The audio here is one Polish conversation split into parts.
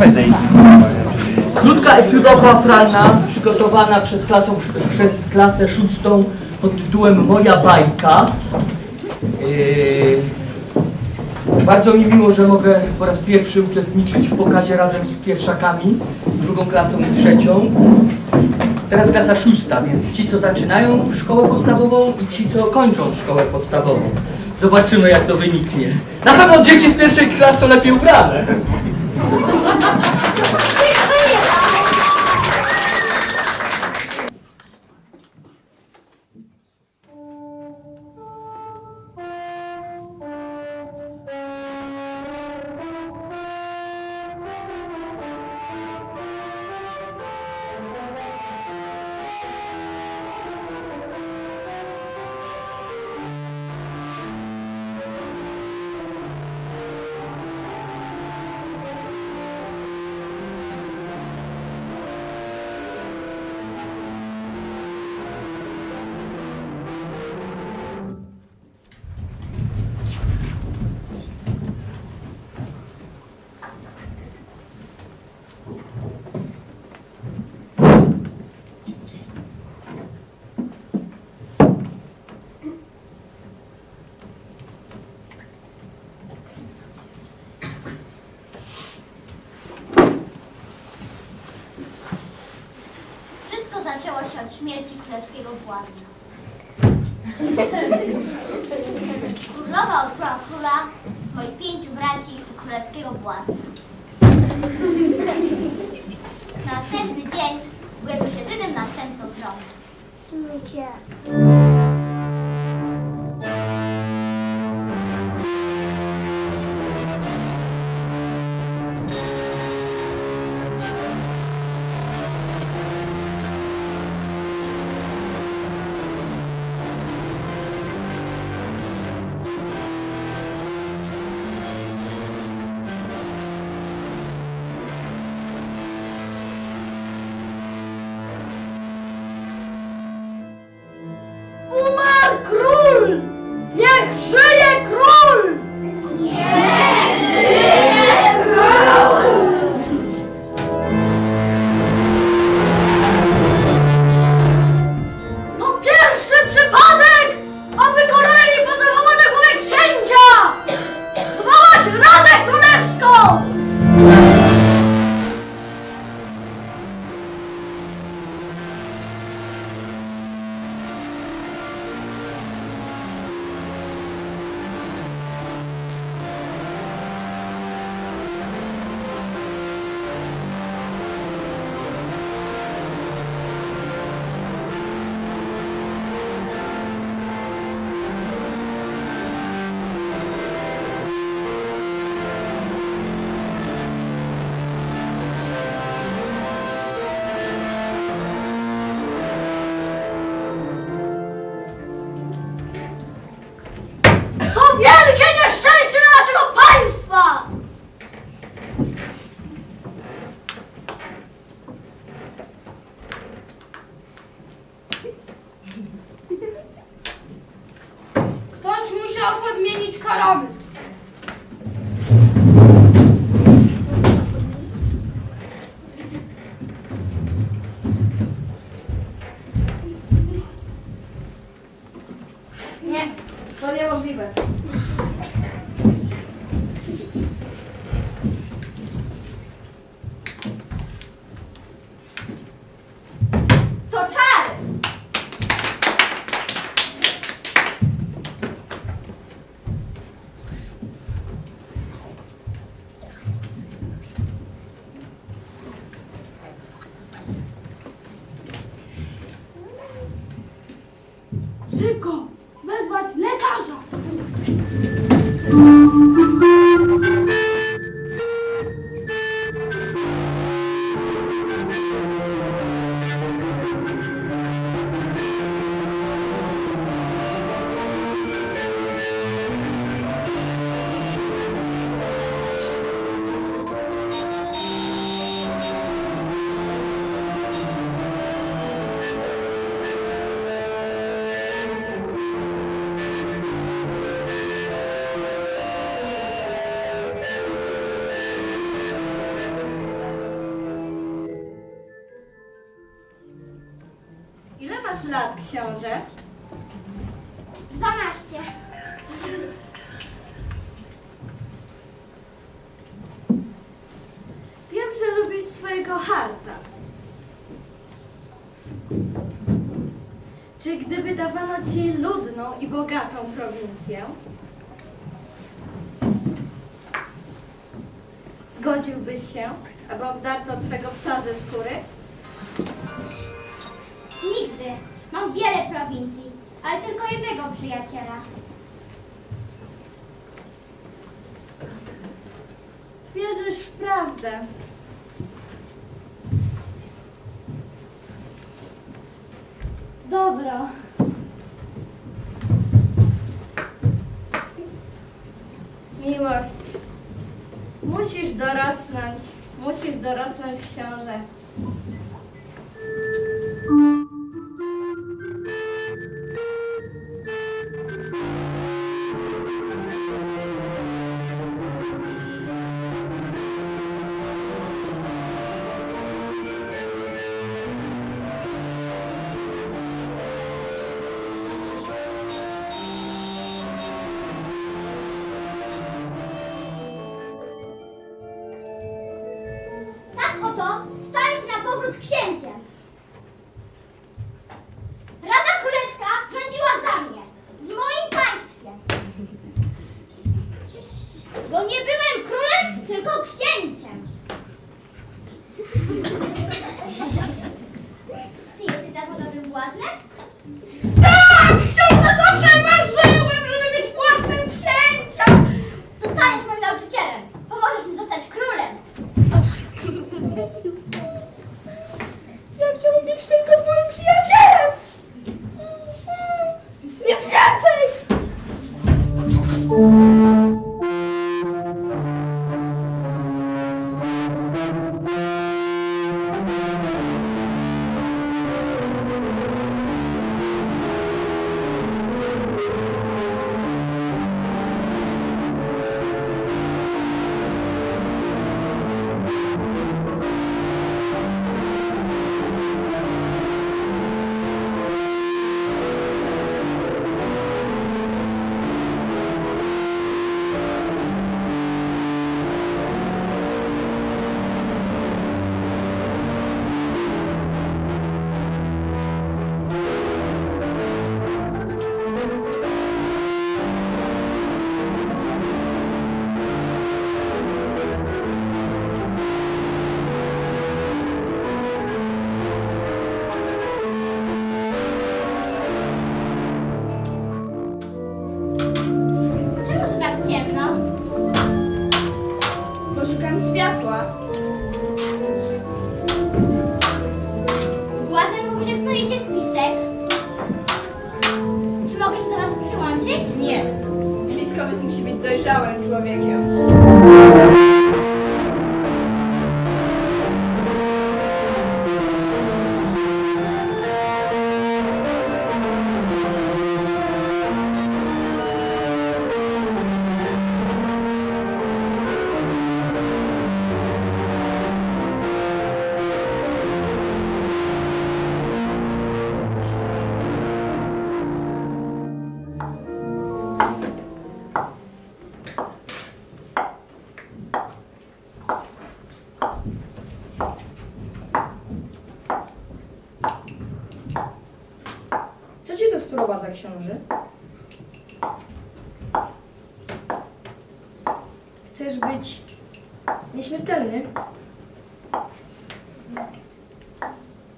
weź zejdź. Krótka etiudowa pralna przygotowana przez, klasą, przez klasę szóstą pod tytułem Moja bajka. Yy, bardzo mi miło, że mogę po raz pierwszy uczestniczyć w pokazie razem z pierwszakami, drugą klasą i trzecią. Teraz klasa szósta, więc ci co zaczynają szkołę podstawową i ci co kończą szkołę podstawową. Zobaczymy jak to wyniknie. Na pewno dzieci z pierwszej klasy są lepiej ubrane. Śmierci królewskiego władcy. Królowa otruła króla, moich pięciu braci i królewskiego władcy. Na następny dzień byłem już jedynym następcą tronu. Umarł książę? 12. Wiem, że lubisz swojego harta. Czy gdyby dawano ci ludną i bogatą prowincję, zgodziłbyś się, aby obdarto twego psa ze skóry? Nigdy. Mam wiele prowincji, ale tylko jednego przyjaciela. Wierzysz w prawdę. Dobro. Miłość. Musisz dorosnąć. Musisz dorosnąć, książę.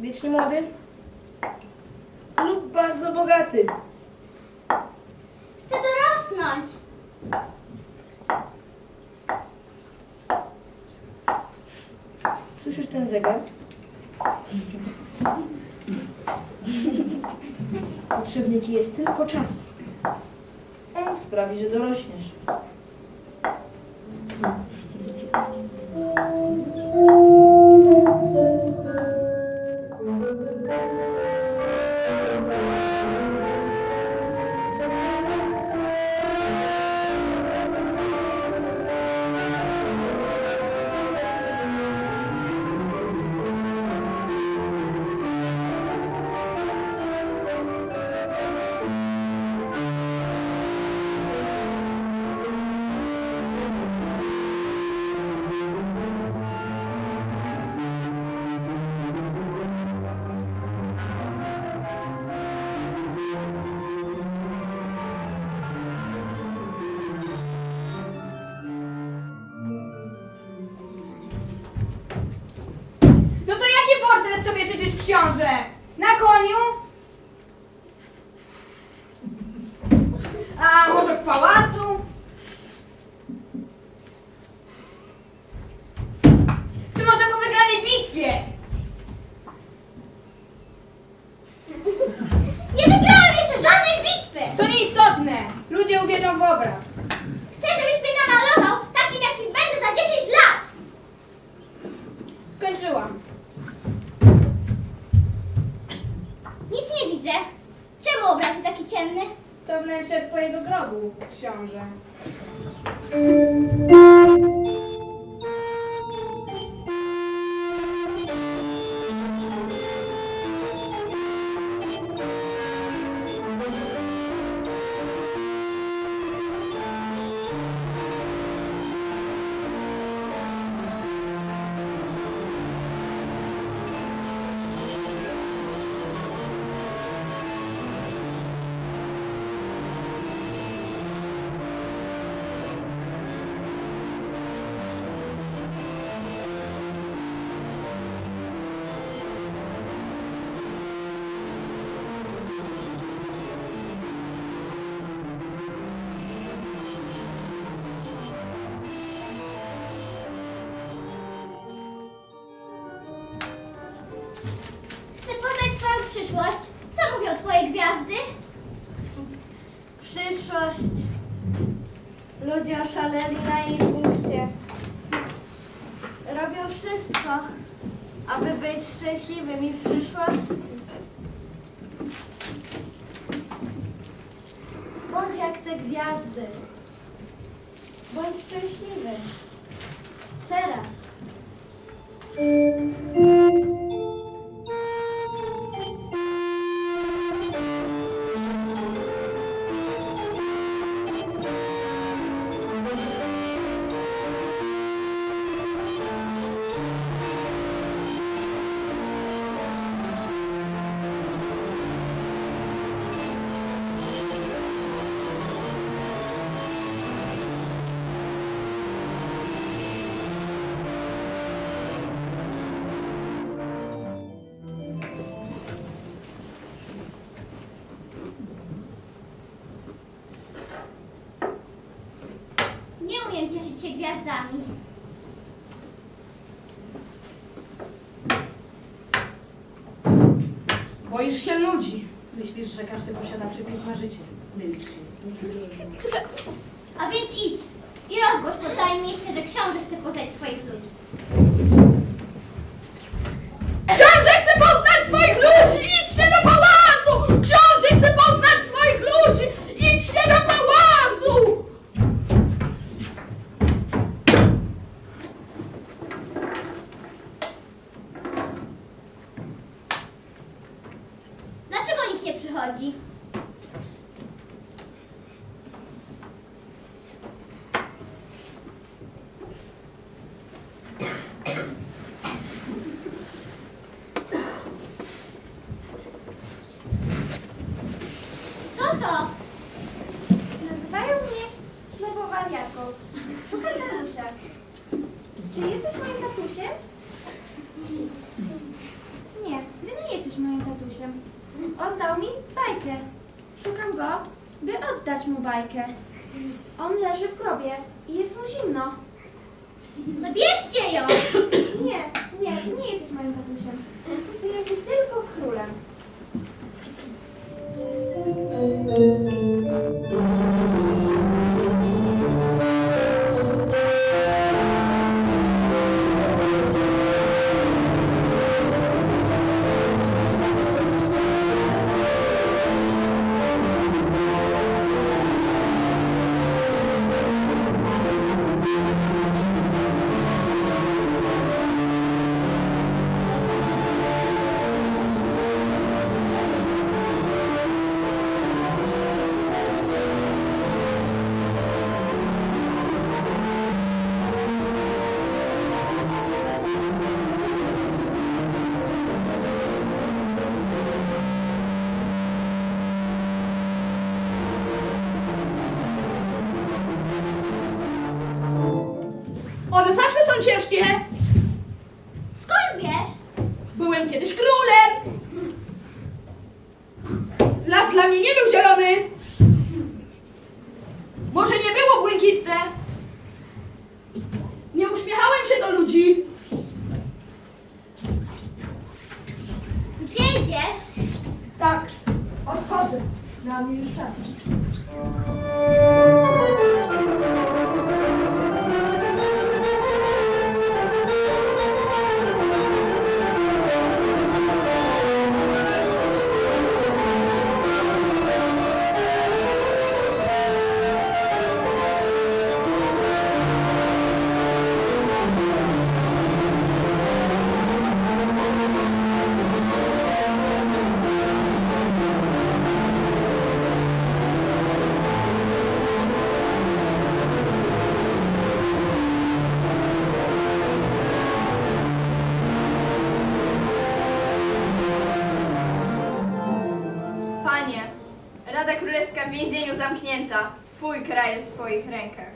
Wiecznie młody? Lub bardzo bogaty? Chcę dorosnąć. Słyszysz ten zegar? Potrzebny ci jest tylko czas. On sprawi, że dorośniesz. książę? Na koniu? A może w pałacu? Czy może po wygranej bitwie? Nie wygrałam jeszcze żadnej bitwy! To nieistotne. Ludzie uwierzą w obraz. Chcę, żebyś mnie namalował takim, jakim będę za 10 lat! Skończyłam. Ciemny? To wnętrze twojego grobu, książę. Ludzie oszaleli na jej funkcję. Robią wszystko, aby być szczęśliwymi w przyszłości. Bądź jak te gwiazdy. Bądź szczęśliwy. Teraz. Posiada przepis na życie. A więc idź i rozgłoś po całym mieście, że książę chce poznać swoich ludzi. Książę chce poznać swoich ludzi! Idźcie do pałacu! Książę chce poznać swoich ludzi! Idźcie do pałacu! Dlaczego nikt nie przychodzi? Co to? Nazywają mnie ślubowariatką. Szukam tatusia. Czy jesteś moim tatusiem? Nie, ty nie jesteś moim tatusiem. On dał mi bajkę. Szukam go, by oddać mu bajkę. On leży w grobie i jest mu zimno. Zabierzcie ją! Nie, nie, ty nie tatusiem. Ty jesteś tylko królem. de więzieniu zamknięta. Twój kraj jest w twoich rękach.